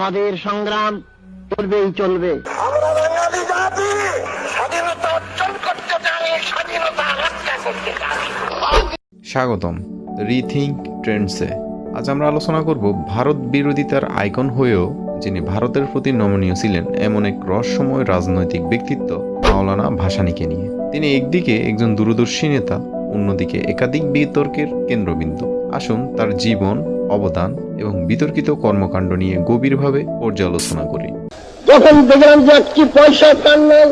আমাদের সংগ্রাম চলবেই চলবে। আমরা বাঙালি জাতি স্বাধীনতা অর্জন করতে চাই স্বাধীনতা রক্ষা করতে চাই। স্বাগতম রিথিঙ্ক ট্রেন্ডসে। আজ আমরা আলোচনা করব ভারত বিরোধিতার আইকন হয়েও যিনি ভারতের প্রতি নমনীয় ছিলেন এমন এক রহস্যময় রাজনৈতিক ব্যক্তিত্ব মাওলানা ভাসানীকে নিয়ে। তিনি একদিকে একজন দূরদর্শী নেতা অন্যদিকে একাধিক বিতর্কের কেন্দ্রবিন্দু। আসুন তার জীবন অবদান এবং বিতর্কিত কর্মকাণ্ড নিয়ে গভীরভাবে পর্যালোচনা করি। যখন দেখলাম যে একটি পয়সা পান নাই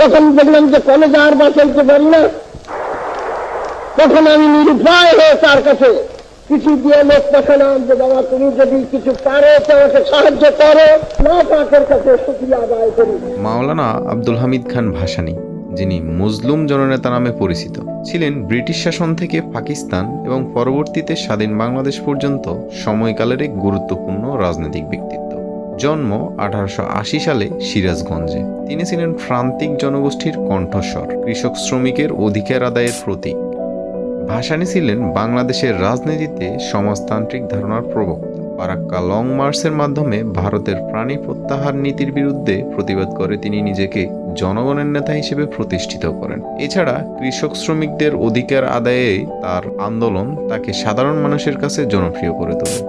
যখন দেখলাম যে কলেজে আর বাঁচাইতে পারি না তখন আমি নিরুপায় হয়ে তার কাছে কিছু দিয়ে লোক পাঠালাম যে বাবা তুমি যদি কিছু পারো তো আমাকে সাহায্য করো। না পাকের কাছে শুক্রিয়া আদায় করি। মাওলানা আব্দুল হামিদ খান ভাসানী যিনি মুসলুম জননেতা নামে পরিচিত, ছিলেন ব্রিটিশ শাসন থেকে পাকিস্তান এবং পরবর্তীতে স্বাধীন বাংলাদেশ পর্যন্ত সময়কালের এক গুরুত্বপূর্ণ রাজনৈতিক ব্যক্তিত্ব। জন্ম আঠারোশো আশি সালে সিরাজগঞ্জে। তিনি ছিলেন প্রান্তিক জনগোষ্ঠীর কণ্ঠস্বর, কৃষক শ্রমিকের অধিকার আদায়ের প্রতীক। ভাসানী ছিলেন বাংলাদেশের রাজনীতিতে সমাজতান্ত্রিক ধারণার প্রবক্তা। পারাক্কা লং মার্চের মাধ্যমে ভারতের প্রাণী প্রত্যাহার নীতির বিরুদ্ধে প্রতিবাদ করে তিনি নিজেকে জনগণের নেতা হিসেবে প্রতিষ্ঠিত করেন। এছাড়া কৃষক শ্রমিকদের অধিকার আদায়ে তার আন্দোলন তাকে সাধারণ মানুষের কাছে জনপ্রিয় করে তোলে।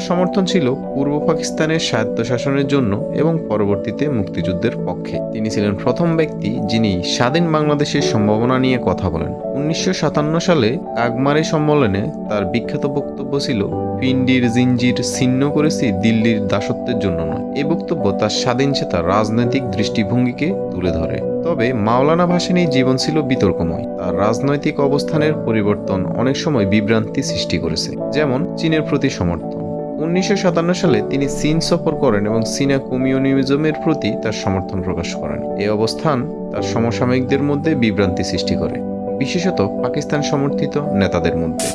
তার সমর্থন ছিল পূর্ব পাকিস্তানের স্বায়ত্তশাসনের জন্য এবং পরবর্তীতে মুক্তিযুদ্ধের পক্ষে। তিনি ছিলেন প্রথম ব্যক্তি যিনি স্বাধীন বাংলাদেশের সম্ভাবনা নিয়ে কথা বলেন। উনিশশো সাতান্ন সালে কাগমারি সম্মেলনে তার বিখ্যাত বক্তব্য ছিল পিন্ডির জিঞ্জির ছিন্ন করেছি দিল্লির দাসত্বের জন্য নয়। এ বক্তব্য তার স্বাধীন চেতা রাজনৈতিক দৃষ্টিভঙ্গিকে তুলে ধরে। তবে মাওলানা ভাসানীর জীবন ছিল বিতর্কময়। তার রাজনৈতিক অবস্থানের পরিবর্তন অনেক সময় বিভ্রান্তি সৃষ্টি করেছে, যেমন চীনের প্রতি সমর্থন। উনিশশো সাতান্ন সালে তিনি চীন সফর করেন এবং চীনা কমিউনিজমের প্রতি তার সমর্থন প্রকাশ করেন। এই অবস্থান তার সমসাময়িকদের মধ্যে বিভ্রান্তি সৃষ্টি করে, বিশেষত পাকিস্তান সমর্থিত নেতাদের মধ্যে।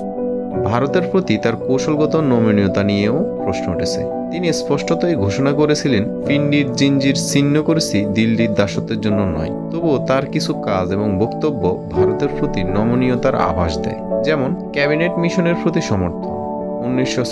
ভারতের প্রতি তার কৌশলগত নমনীয়তা নিয়েও প্রশ্ন উঠেছে। তিনি স্পষ্টতই ঘোষণা করেছিলেন পিন্ডির জিঞ্জির ছিন্ন করেছি দিল্লির দাসত্বের জন্য নয়। তবুও তার কিছু কাজ এবং বক্তব্য ভারতের প্রতি নমনীয়তার আভাস দেয়। যেমন, ক্যাবিনেট মিশনের প্রতি সমর্থন। উনিশশো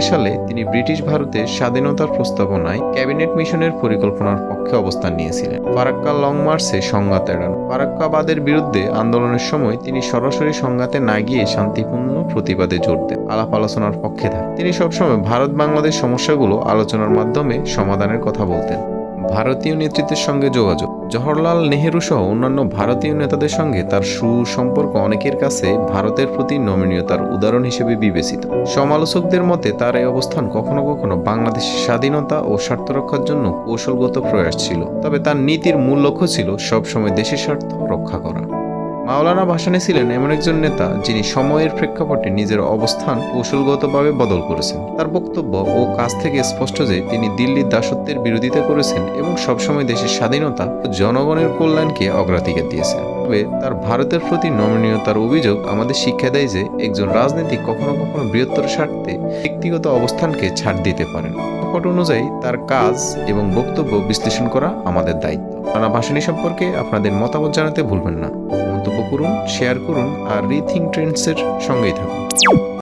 সালে তিনি ব্রিটিশ ভারতের স্বাধীনতার প্রস্তাবনায় ক্যাবিনেট মিশনের পরিকল্পনার পক্ষে অবস্থান নিয়েছিলেন। ফারাক্কা লং মার্চে সংঘাত এড়ান। ফারাক্কাবাদের বিরুদ্ধে আন্দোলনের সময় তিনি সরাসরি সংঘাতে না গিয়ে শান্তিপূর্ণ প্রতিবাদে জোর দেন। আলাপ আলোচনার পক্ষে থাকেন। তিনি সবসময় ভারত বাংলাদেশ সমস্যাগুলো আলোচনার মাধ্যমে সমাধানের কথা বলতেন। ভারতীয় নেতৃত্বের সঙ্গে যোগাযোগ। জওহরলাল নেহেরু সহ অন্যান্য ভারতীয় নেতাদের সঙ্গে তার সুসম্পর্ক অনেকের কাছে ভারতের প্রতি নমনীয়তার উদাহরণ হিসেবে বিবেচিত। সমালোচকদের মতে তার এই অবস্থান কখনো কখনো বাংলাদেশের স্বাধীনতা ও স্বার্থ রক্ষার জন্য কৌশলগত প্রয়াস ছিল, তবে তার নীতির মূল লক্ষ্য ছিল সবসময় দেশের স্বার্থ রক্ষা করা। মাওলানা ভাসানী ছিলেন এমন একজন নেতা যিনি সময়ের প্রেক্ষাপটে নিজের অবস্থান কৌশলগতভাবে বদল করেছেন। তার বক্তব্য ও কাজ থেকে স্পষ্ট যে তিনি দিল্লির দাসত্বের বিরোধিতা করেছেন এবং সবসময় দেশের স্বাধীনতা ও জনগণের কল্যাণকে অগ্রাধিকার দিয়েছেন। তবে তার ভারতের প্রতি নমনীয়তার অভিযোগ আমাদের শিক্ষা দেয় যে একজন রাজনীতিক কখনো কখনো বৃহত্তর স্বার্থে ব্যক্তিগত অবস্থানকে ছাড় দিতে পারেন পট অনুযায়ী তার কাজ এবং বক্তব্য বিশ্লেষণ করা আমাদের দায়িত্ব। নানা ভাসানী সম্পর্কে আপনাদের মতামত জানাতে ভুলবেন না। করুন শেয়ার করুন আর রিথিং ট্রেন্ডসের সঙ্গেই থাকুন।